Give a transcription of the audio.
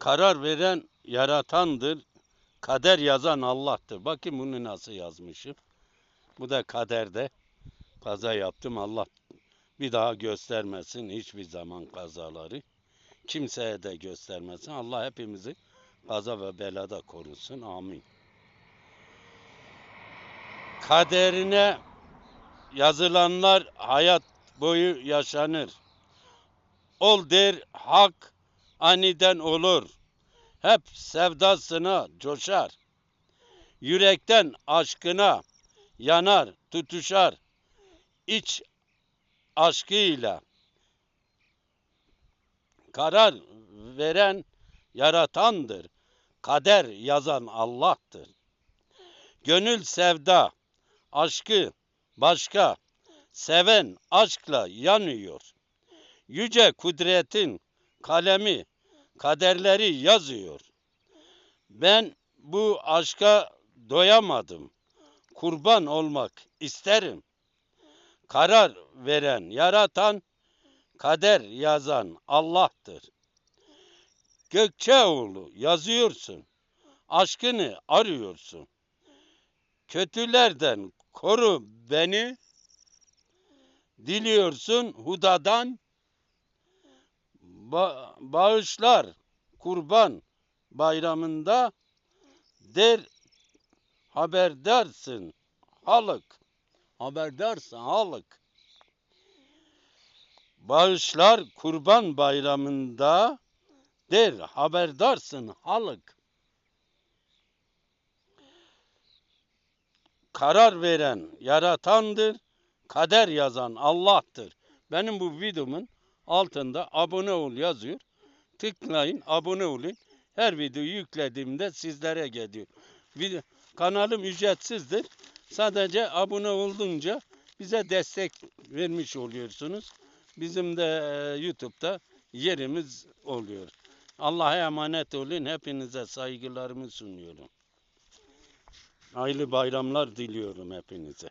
Karar veren yaratandır. Kader yazan Allah'tır. Bakın bunu nasıl yazmışım. Bu da kaderde. Kaza yaptım. Allah bir daha göstermesin hiçbir zaman kazaları. Kimseye de göstermesin. Allah hepimizi kaza ve belada korusun. Amin. Kaderine yazılanlar hayat boyu yaşanır. Ol der hak aniden olur. Hep sevdasına coşar. Yürekten aşkına yanar, tutuşar. İç aşkıyla karar veren yaratandır. Kader yazan Allah'tır. Gönül sevda, aşkı başka, seven aşkla yanıyor. Yüce kudretin kalemi kaderleri yazıyor. Ben bu aşka doyamadım. Kurban olmak isterim. Karar veren, yaratan, kader yazan Allah'tır. Gökçeoğlu yazıyorsun. Aşkını arıyorsun. Kötülerden koru beni. Diliyorsun hudadan ba- bağışlar kurban bayramında der haberdarsın halık haberdarsın halık bağışlar kurban bayramında der haberdarsın halık karar veren yaratandır kader yazan Allah'tır. Benim bu videomun altında abone ol yazıyor. Tıklayın, abone olun. Her videoyu yüklediğimde sizlere geliyor. Video, kanalım ücretsizdir. Sadece abone olduğunca bize destek vermiş oluyorsunuz. Bizim de YouTube'da yerimiz oluyor. Allah'a emanet olun. Hepinize saygılarımı sunuyorum. Hayırlı bayramlar diliyorum hepinize.